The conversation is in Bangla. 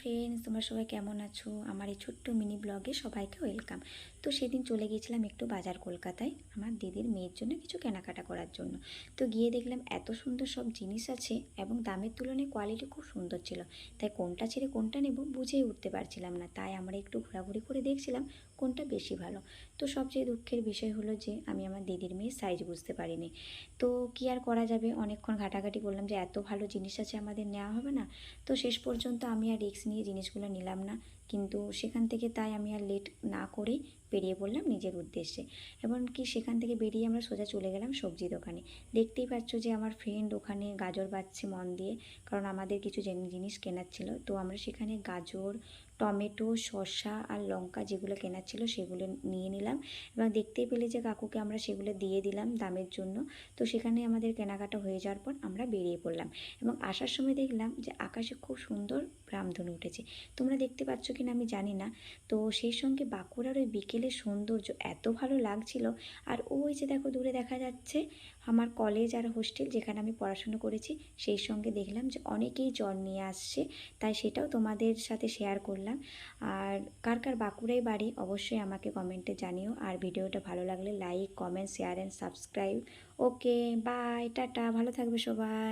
ফ্রেন্ডস তোমরা সবাই কেমন আছো? আমার এই ছোট্ট মিনি ব্লগে সবাইকে ওয়েলকাম তো সেদিন চলে গিয়েছিলাম একটু বাজার কলকাতায় আমার দিদির মেয়ের জন্য কিছু কেনাকাটা করার জন্য। তো গিয়ে দেখলাম এত সুন্দর সব জিনিস আছে এবং দামের তুলনায় কোয়ালিটি খুব সুন্দর ছিল। তাই কোনটা ছেড়ে কোনটা নেব বুঝেই উঠতে পারছিলাম না। তাই আমরা একটু ঘোরাঘুরি করে দেখছিলাম কোনটা বেশি ভালো। তো সবচেয়ে দুঃখের বিষয় হলো যে আমি আমার দিদির মেয়ের সাইজ বুঝতে পারিনি। তো কি আর করা যাবে? অনেকক্ষণ ঘাটাঘাটি করলাম যে এত ভালো জিনিস আছে আমাদের নেওয়া হবে না। তো শেষ পর্যন্ত আমি আর রিস্ক নিয়ে জিনিসগুলো নিলাম না। কিন্তু সেখান থেকে তাই আমি আর লেট না করে বেরিয়ে পড়লাম নিজের উদ্দেশ্যে। এমনকি সেখান থেকে বেরিয়ে আমরা সোজা চলে গেলাম সবজি দোকানে। দেখতেই পাচ্ছ যে আমার ফ্রেন্ড ওখানে গাজর বাচ্ছে মন দিয়ে, কারণ আমাদের কিছু জিনিস কেনার ছিল। তো আমরা সেখানে গাজর টমেটো, শসা আর লঙ্কা যেগুলো কেনার ছিল সেগুলো নিয়ে নিলাম। এবং দেখতেই পেলে যে কাকুকে আমরা সেগুলো দিয়ে দিলাম দামের জন্য। তো সেখানে আমাদের কেনাকাটা হয়ে যাওয়ার পর আমরা বেরিয়ে পড়লাম এবং আসার সময় দেখলাম যে আকাশে খুব সুন্দর রামধনু উঠেছে। তোমরা দেখতে পাচ্ছ কি না আমি জানি না। তো সেই সঙ্গে বাঁকুড়ার ওই বিকেলের সৌন্দর্য এত ভালো লাগছিল। আর ওই যে দেখো দূরে দেখা যাচ্ছে আমার কলেজ আর হোস্টেল যেখানে আমি পড়াশুনো করেছি, সেই সঙ্গে দেখলাম যে অনেকেই জল নিয়ে আসছে। তাই সেটাও তোমাদের সাথে শেয়ার করলাম। আর কার কার বাঁকুড়াই বাড়ি, অবশ্যই আমাকে কমেন্টে জানিও। আর ভিডিওটা ভালো লাগলে like comment share and subscribe okay bye tata, ভালো থাকবে সবাই।